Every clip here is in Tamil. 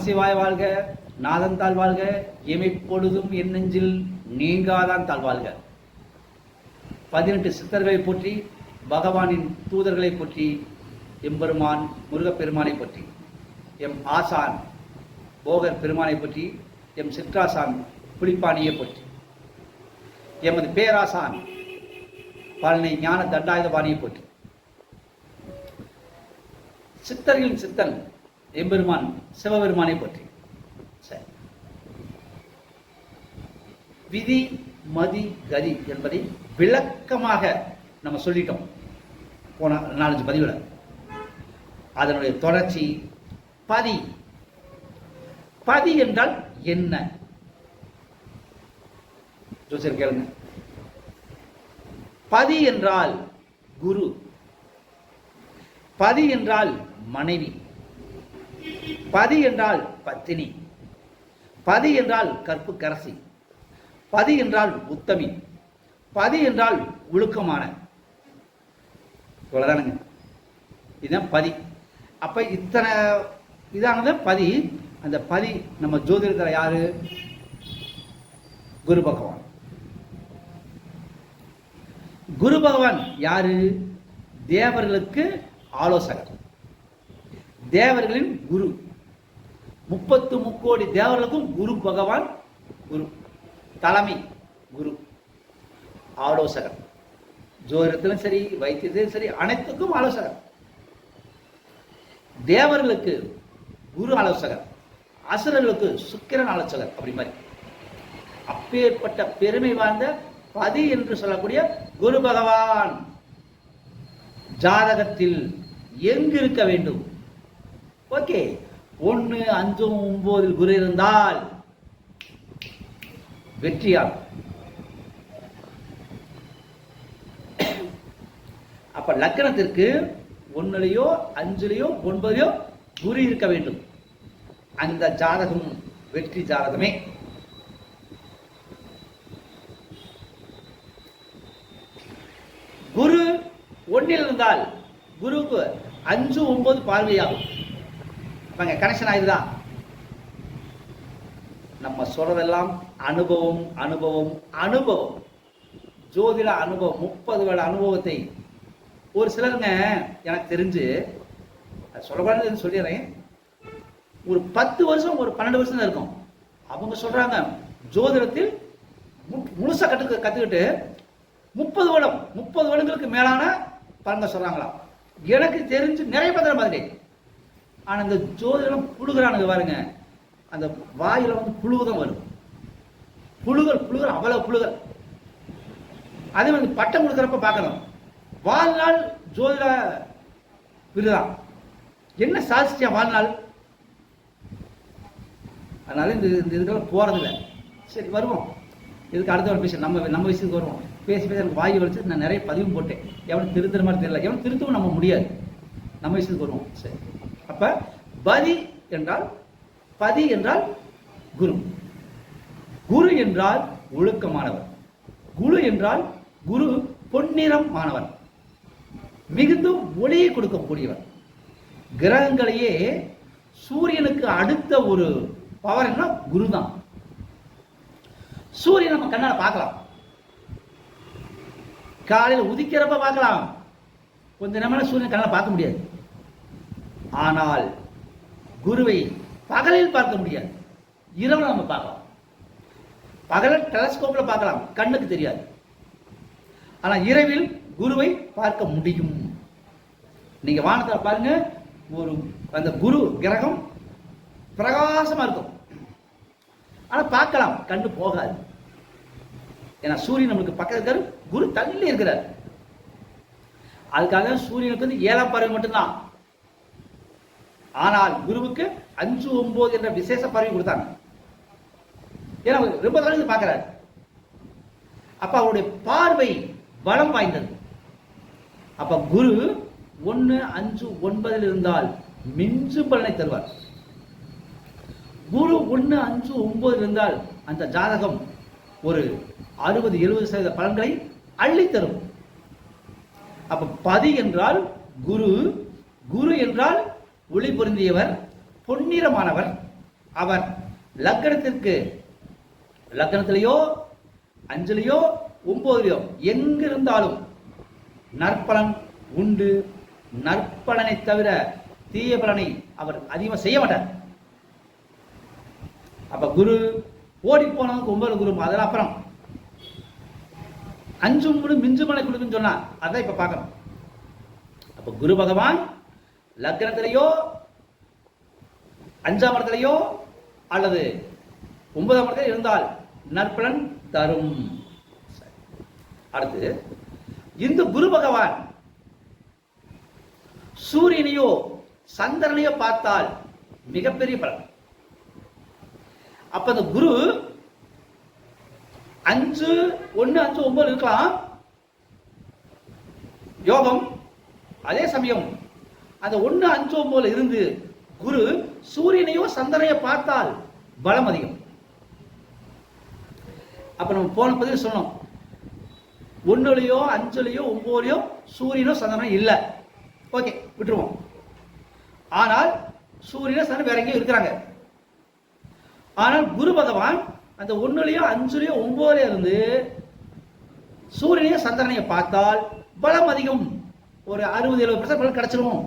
நமசிவாய் வாழ்க நாதன் தாழ் வாழ்க எமைப்பொழுதும் என் நெஞ்சில் நீங்காதான் தாழ் வாழ்க. பதினெட்டு சித்தர்களை போற்றி பகவானின் தூதர்களை போற்றி எம்பெருமான் முருகப்பெருமானை போற்றி எம் ஆசான் போகர் பெருமானை பற்றி எம் சிற்றாசான் புலிப்பாணியை பற்றி எமது பேராசான் பழனி ஞான தண்டாயுதபாணியை பற்றி. சித்தர்களின் சித்தன் எம்பெருமான் சிவபெருமானை பற்றி. சரி. விதி மதி கதி என்பதை விளக்கமாக நம்ம சொல்லிட்டோம். போன நாலஞ்சு பதிவில். அதனுடைய தொடர்ச்சி பதி. பதி என்றால் என்ன? ஜோசியர் கேளுங்க. பதி என்றால் குரு. பதி என்றால் மனைவி. பதி என்றால் பத்தினி. பதி என்றால் கற்புக்கரசி. பதி என்றால் உத்தமி. பதி என்றால் ஒழுக்கமான. இவ்வளோதானுங்க இதுதான் பதி. அப்ப இத்தனை இதானது பதி. அந்த பதி நம்ம ஜோதிடத்தில் யாரு? குரு பகவான். குரு பகவான் யாரு? தேவர்களுக்கு ஆலோசகர். தேவர்களின் குரு. முப்பத்து முக்கோடி தேவர்களுக்கும் குரு பகவான் குரு. தலைமை குரு. ஆலோசகர். ஜோதிடத்திலும் சரி வைத்தியத்திலும் சரி அனைத்துக்கும் ஆலோசகர். தேவர்களுக்கு குரு ஆலோசகர். அசுரர்களுக்கு சுக்கிரன் ஆலோசகர் அப்படி மாதிரி. அப்பேற்பட்ட பெருமை வாய்ந்த பதி என்று சொல்லக்கூடிய குரு பகவான். ஜாதகத்தில் எங்கு இருக்க வேண்டும்? ஓகே. ஒன்று அஞ்சு ஒன்பதில் குரு இருந்தால் வெற்றியால் அப்ப லக்கணத்திற்கு ஒன்னுலையோ அஞ்சுலையோ ஒன்பதுலையோ குரு இருக்க வேண்டும். அந்த ஜாதகம் வெற்றி ஜாதகமே. குரு ஒன்றில் இருந்தால் குருவுக்கு அஞ்சு ஒன்பது பார்வையாகும். வாங்க கனெக்ஷன் ஆயிடுதான் நம்ம சொல்றதெல்லாம் அனுபவம் அனுபவம் அனுபவம். ஜோதிட அனுபவம் முப்பது வேலை அனுபவத்தை. ஒரு சிலருங்க எனக்கு தெரிஞ்சு அது சொல்லக்கூடாதுன்னு சொல்லிடுறேன். ஒரு பத்து வருஷம் ஒரு பன்னெண்டு வருஷம் தான் இருக்கும். அவங்க சொல்றாங்க ஜோதிடத்தில் மு- முழுசா கட்டு கத்துக்கிட்டு முப்பது வருடம் முப்பது வருடங்களுக்கு மேலான பலன்க சொல்றாங்களாம். எனக்கு தெரிஞ்சு நிறைய பத்திர மாதிரி ஆனால் இந்த ஜோதிடம் புழுகிறானுங்க பாருங்க. அந்த வாயில் வந்து புழு தான் வரும். புழுகள் புழுகள் அவ்வளவு புழுகள் அதே மாதிரி பட்டம் கொடுக்குறப்ப பார்க்கணும். வாழ்நாள் ஜோதிட விருதான் என்ன சாதிச்சியா வாழ்நாள்? அதனால இந்த இந்த இதுக்கெல்லாம் போகிறதில்ல சரி வருவோம். இதுக்கு அடுத்த ஒரு விஷயம். நம்ம நம்ம விஷயத்துக்கு வருவோம். பேசி பேசி எனக்கு வாய் வலிச்சு நான் நிறைய பதிவும் போட்டேன். எவனும் திருத்துற மாதிரி தெரியல. எவனும் திருத்தவும் நம்ம முடியாது. நம்ம விஷயத்துக்கு வருவோம். சரி. அப்ப பதி என்றால் பதி என்றால் குரு. குரு என்றால் ஒழுக்கமானவர். குரு என்றால் குரு பொன்னிறம் மாணவர் மிகுந்தும் ஒளியை கொடுக்கக்கூடியவர். கிரகங்களையே சூரியனுக்கு அடுத்த ஒரு பவர் என்ன குரு தான் சூரியன் நம்ம கண்ணால பார்க்கலாம். காலையில் உதிக்கிறப்ப பார்க்கலாம். கொஞ்ச நேரம் சூரியன் கண்ணால பார்க்க முடியாது. ஆனால் குருவை பகலில் பார்க்க முடியாது. இரவு நம்ம பார்க்கலாம். பகலில் டெலஸ்கோப்பில் பார்க்கலாம். கண்ணுக்கு தெரியாது. ஆனால் இரவில் குருவை பார்க்க முடியும். நீங்கள் வானத்தில் பாருங்க ஒரு அந்த குரு கிரகம் பிரகாசமாக இருக்கும். ஆனால் பார்க்கலாம் கண்ணு போகாது. ஏன்னா சூரியன் நம்மளுக்கு பக்கத்தில் இருக்காரு குரு தள்ளி இருக்கிறார். அதுக்காக சூரியனுக்கு வந்து ஏழாம் பறவை மட்டும்தான். ஆனால் குருவுக்கு அஞ்சு ஒன்பது என்ற விசேஷ பதவி கொடுத்தாங்க. ஏன்னா ரொம்ப தொலைந்து பார்க்கிறார். அப்ப அவருடைய பார்வை பலம் வாய்ந்தது. அப்ப குரு ஒன்னு அஞ்சு ஒன்பதில் இருந்தால் மிஞ்சு பலனை தருவார். குரு ஒன்னு அஞ்சு ஒன்பது இருந்தால் அந்த ஜாதகம் ஒரு அறுபது எழுபது சதவீத பலன்களை அள்ளி தரும். அப்ப பதி என்றால் குரு குரு என்றால் ஒளி பொருந்தியவர் பொன்னிறமானவர். அவர் லக்னத்திற்கு லக்னத்திலேயோ அஞ்சுலையோ ஒன்பதுலையோ எங்கிருந்தாலும் நற்பலன் உண்டு. நற்பலனை தவிர தீய பலனை அவர் அதிகமாக செய்ய மாட்டார். அப்ப குரு ஓடி போனவங்க ஒன்பது குரு அதெல்லாம் அப்புறம். அஞ்சும் மூணு மிஞ்சு மலை கொடுக்குன்னு சொன்னா அதான் இப்ப பார்க்கணும். அப்ப குரு பகவான் லக்னத்திலேயோ அஞ்சாம் இடத்திலேயோ அல்லது ஒன்பதாம் இடத்துல இருந்தால் நற்பலன் தரும். அடுத்து இந்த குரு பகவான் சூரியனையோ சந்திரனையோ பார்த்தால் மிகப்பெரிய பலன். அப்ப அந்த குரு அஞ்சு ஒன்னு அஞ்சு ஒன்பது இருக்கலாம். யோகம் அதே சமயம் அந்த ஒன்று அஞ்சு ஒன்பதுல இருந்து குரு சூரியனையோ சந்திரனையோ பார்த்தால் பலம் அதிகம். அப்ப நம்ம போன பதிவு சொன்னோம். ஒன்னுலையோ அஞ்சுலையோ ஒன்பதுலையோ சூரியனோ சந்திரனோ இல்லை. ஓகே விட்டுருவோம். ஆனால் சூரியனோ சந்திரன் வேற எங்கேயும் இருக்கிறாங்க. ஆனால் குரு பகவான் அந்த ஒன்னுலயோ அஞ்சுலையோ ஒன்பதுலயோ இருந்து சூரியனையும் சந்திரனையோ பார்த்தால் பலம் அதிகம். ஒரு அறுபது எழுபது பர்சன்ட் பலன் கிடைச்சிருவோம்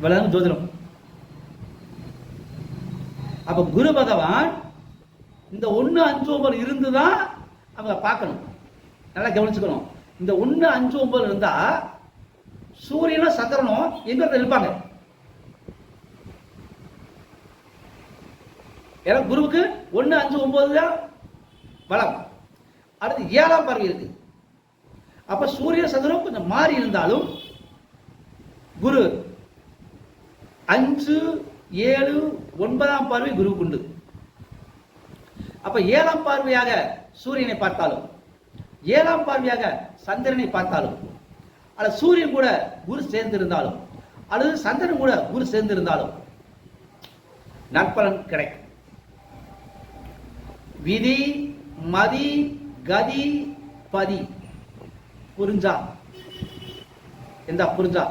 இவ்வளவு ஜோதிடம். அப்ப குரு பகவான் இந்த ஒன்னு அஞ்சு ஒன்பது இருந்துதான் அவங்க பார்க்கணும். நல்லா கவனிச்சுக்கணும். இந்த ஒன்று அஞ்சு ஒன்பது இருந்தா சூரியனும் சந்திரனும் எங்க இருந்து இருப்பாங்க. ஏன்னா குருவுக்கு ஒன்று அஞ்சு ஒன்பது தான் பலம். அடுத்து ஏழாம் பறவை இருக்கு. அப்ப சூரிய சந்திரன் கொஞ்சம் மாறி இருந்தாலும் குரு அஞ்சு ஏழு ஒன்பதாம் பார்வை குருவுக்கு உண்டு அப்ப ஏழாம் பார்வையாக சூரியனை பார்த்தாலும் ஏழாம் பார்வையாக சந்திரனை பார்த்தாலும் அல்லது சூரியன் கூட குரு சேர்ந்திருந்தாலும் அல்லது சந்திரன் கூட குரு சேர்ந்திருந்தாலும் நற்பலன் கிடைக்கும். விதி மதி கதி பதி. புரிஞ்சா? இந்த புரிஞ்சா?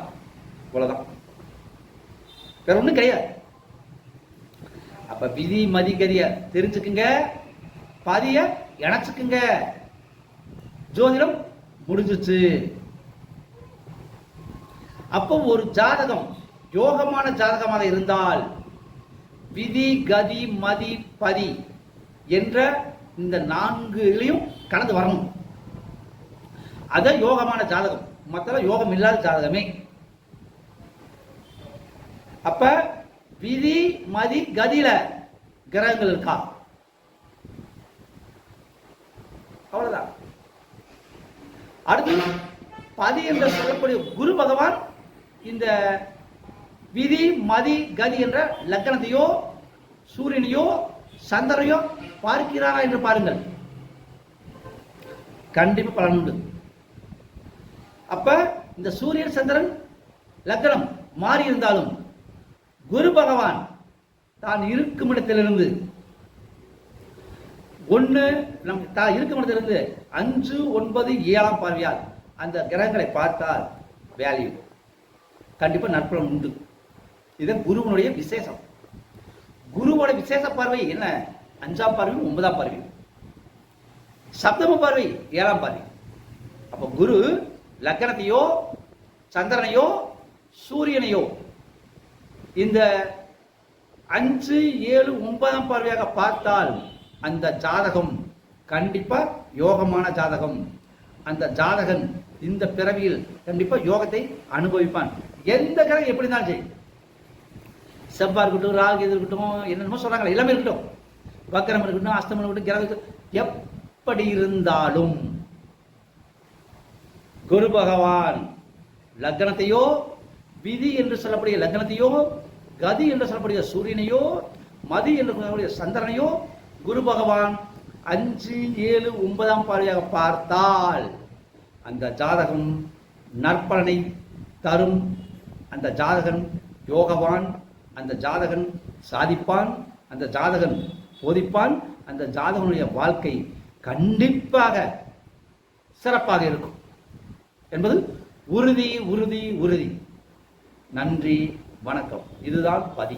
இவ்வளவுதான். வேற ஒண்ணும் கிடையாது. அப்ப விதி மதிகதிய தெரிஞ்சுக்குங்க பதிய இணைச்சுக்குங்க. ஜோதிடம் முடிஞ்சிச்சு. அப்போ ஒரு ஜாதகம் யோகமான ஜாதகமாக இருந்தால் விதி கதி மதி பதி என்ற இந்த நான்குலையும் கலந்து வரணும். அது யோகமான ஜாதகம். மற்ற யோகம் இல்லாத ஜாதகமே. அப்ப விதி மதி கதியில கிரகங்கள் இருக்கா? அவ்வளவுதான். அடுத்து பதி என்று சொல்லக்கூடிய குரு பகவான் இந்த விதி மதி கதி என்ற லக்கணத்தையோ சூரியனையோ சந்திரனையோ பார்க்கிறாரா என்று பாருங்கள். கண்டிப்பா பலன் உண்டு. அப்ப இந்த சூரியன் சந்திரன் லக்னம் மாறி இருந்தாலும் குரு பகவான் தான் இருக்கும் இடத்திலிருந்து ஒன்று நம் தான் இருக்கும் இடத்திலிருந்து அஞ்சு ஒன்பது ஏழாம் பார்வையால் அந்த கிரகங்களை பார்த்தால் வேல்யூ கண்டிப்பாக நற்பலம் உண்டு. இது குருவனுடைய விசேஷம். குருவோட விசேஷ பார்வை என்ன? அஞ்சாம் பார்வை ஒன்பதாம் பார்வை சப்தம பார்வை ஏழாம் பார்வை. அப்போ குரு லக்கணத்தையோ சந்திரனையோ சூரியனையோ இந்த அஞ்சு ஏழு ஒன்பதாம் பார்வையாக பார்த்தால் அந்த ஜாதகம் கண்டிப்பா யோகமான ஜாதகம். அந்த ஜாதகன் இந்த பிறவியில் கண்டிப்பா யோகத்தை அனுபவிப்பான். எந்த கிரகம் எப்படி தான் சரி. செவ்வாய் இருக்கட்டும் ராகு எது இருக்கட்டும் என்னென்னமோ சொல்றாங்களே எல்லாமே இருக்கட்டும். வக்கரம் இருக்கட்டும் அஸ்தமனம் இருக்கட்டும் கிரகம் எப்படி இருந்தாலும் குரு பகவான் லக்னத்தையோ விதி என்று சொல்லக்கூடிய லக்னத்தையோ கதி என்று சொல்லக்கூடிய சூரியனையோ மதி என்று சொல்லக்கூடிய சந்திரனையோ குரு பகவான் அஞ்சு ஏழு ஒன்பதாம் பார்வையாக பார்த்தால் அந்த ஜாதகம் நற்பலனை தரும். அந்த ஜாதகன் யோகவான் அந்த ஜாதகன் சாதிப்பான் அந்த ஜாதகன் போதிப்பான் அந்த ஜாதகனுடைய வாழ்க்கை கண்டிப்பாக சிறப்பாக இருக்கும். என்பது உறுதி உறுதி உறுதி. நன்றி வணக்கம். இதுதான் பதி